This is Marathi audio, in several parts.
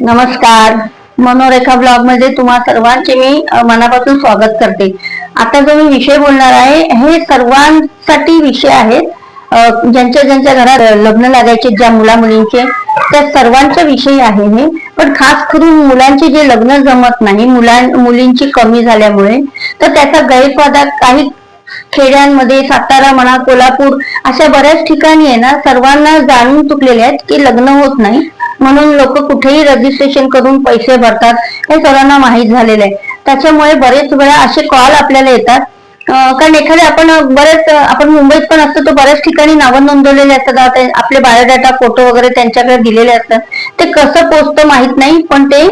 नमस्कार. मनोरेखा ब्लॉगमध्ये तुम्हा सर्वांचे मी मनापासून स्वागत करते. आता जो मी विषय बोलणार आहे हे सर्वांसाठी विषय आहेत ज्यांच्या ज्यांच्या घरात लग्न लागायचे ज्या मुला मुलींचे त्या सर्वांच्या विषयी आहे हे. पण खास करून मुलांचे जे लग्न जमत नाही मुलां मुलींची कमी झाल्यामुळे तर त्याचा गैरफायदा काही खेड्यांमध्ये सातारा म्हणा कोल्हापूर अशा बऱ्याच ठिकाणी आहे ना सर्वांना जाणून चुकलेले आहेत की लग्न होत नाही. म्हणून लोक कुठेही रजिस्ट्रेशन करून पैसे भरतात. हे सर्वांना माहीत झालेलं आहे. त्याच्यामुळे बरेच वेळा असे कॉल आपल्याला येतात. कारण एखाद्या आपण बरेच आपण मुंबईत पण असतो तर बऱ्याच ठिकाणी नावं नोंदवलेले असतात. आपले बायोडाटा फोटो वगैरे त्यांच्याकडे दिलेले असतात. ते कसं पोचतं माहीत नाही पण ते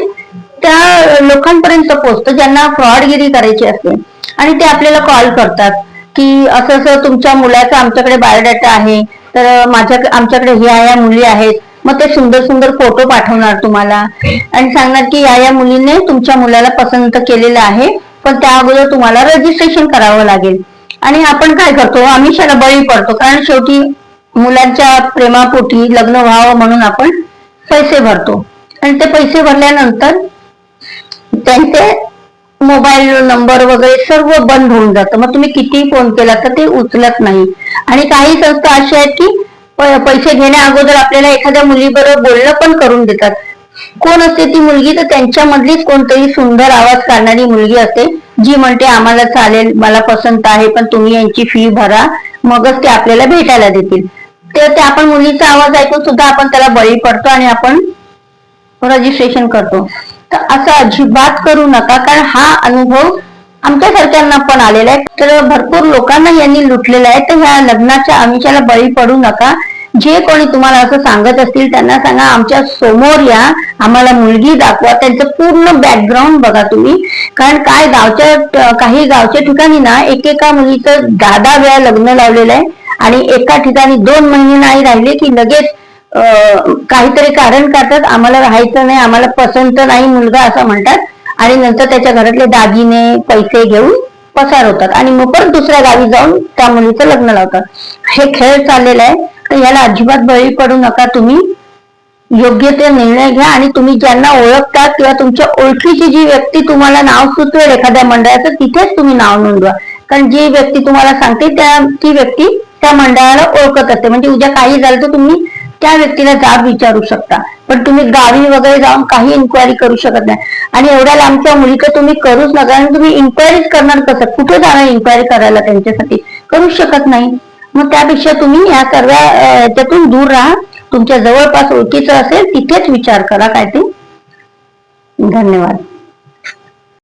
त्या लोकांपर्यंत पोचतं ज्यांना फ्रॉडगिरी करायची असते. आणि ते आपल्याला कॉल करतात की असं असं तुमच्या मुलाचा आमच्याकडे बायोडाटा आहे. तर माझ्या आमच्याकडे ह्या ह्या मुली आहेत. मग ते सुंदर सुंदर फोटो पाठवणार तुम्हाला. आणि सांगणार की या या मुलीने तुमच्या मुलाला पसंत केलेलं आहे पण त्या अगोदर तुम्हाला रजिस्ट्रेशन करावं लागेल. आणि आपण काय करतो आमिषाला बळी पडतो कारण शेवटी मुलांच्या प्रेमापोटी लग्न व्हावं म्हणून आपण पैसे भरतो. आणि ते पैसे भरल्यानंतर त्यांचे मोबाईल नंबर वगैरे सर्व बंद होऊन जातं. मग तुम्ही किती फोन केला तर ते उचलत नाही. आणि काही संस्था अशा आहेत की पैसे घेण्या अगोदर आपल्याला एखाद्या मुलीबरोबर बोलणं पण करून देतात. कोण असते ती मुलगी? तर त्यांच्यामधलीच कोणतरी सुंदर आवाज काढणारी मुलगी असते जी म्हणते आम्हाला चालेल मला पसंत आहे पण तुम्ही यांची फी भरा मगच ते आपल्याला भेटायला देतील. तर ते आपण मुलीचा आवाज ऐकून सुद्धा आपण त्याला बळी पडतो आणि आपण रजिस्ट्रेशन करतो. तर असं अजिबात करू नका कारण हा अनुभव आमच्या सरकारना पण आलेला आहे. तर भरपूर लोकांना यांनी लुटलेला आहे. तर ह्या लग्नाच्या आमिषाला बळी पडू नका. जे कोणी तुम्हाला असं सांगत असतील त्यांना सांगा आमच्यासमोर या आम्हाला मुलगी दाखवा. त्यांचं पूर्ण बॅकग्राऊंड बघा तुम्ही. कारण काय गावच्या काही गावच्या ठिकाणी ना एकेका मुलीचं दहा दहा वेळा लग्न लावलेलं आहे आणि एका ठिकाणी दोन महिने नाही राहिले की लगेच काहीतरी कारण करतात. आम्हाला राहायचं नाही आम्हाला पसंत नाही मुलगा असं म्हणतात. आणि नंतर त्याच्या घरातले दागिने पैसे घेऊन पसार होतात. आणि मग परत दुसऱ्या गावी जाऊन त्या मुलीचं लग्न लावतात. हे खेळ चाललेला आहे. तर याला अजिबात बळी पडू नका तुम्ही. योग्य ते निर्णय घ्या आणि तुम्ही ज्यांना ओळखता किंवा तुमच्या ओळखीची जी व्यक्ती तुम्हाला नाव सुचवेल एखाद्या मंडळाचं तिथेच तुम्ही नाव नोंदवा. कारण जी व्यक्ती तुम्हाला सांगते त्या ती व्यक्ती त्या मंडळाला ओळखत असते. म्हणजे उद्या काही झालं तर तुम्ही त्या व्यक्तीला जाब विचारू शकता. पण तुम्ही गावी वगैरे जाऊन काही इन्क्वायरी करू शकत नाही. आणि एवढ्या लांबच्या मुलीचं तुम्ही करूच नका आणि तुम्ही इन्क्वायरीज करणार कसं? कुठे जाणार इन्क्वायरी करायला त्यांच्यासाठी? करू शकत नाही. मग त्यापेक्षा तुम्ही या सर्व याच्यातून दूर राहा. तुमच्या जवळपास ओळखीचं असेल तिथेच विचार करा काय ते धन्यवाद.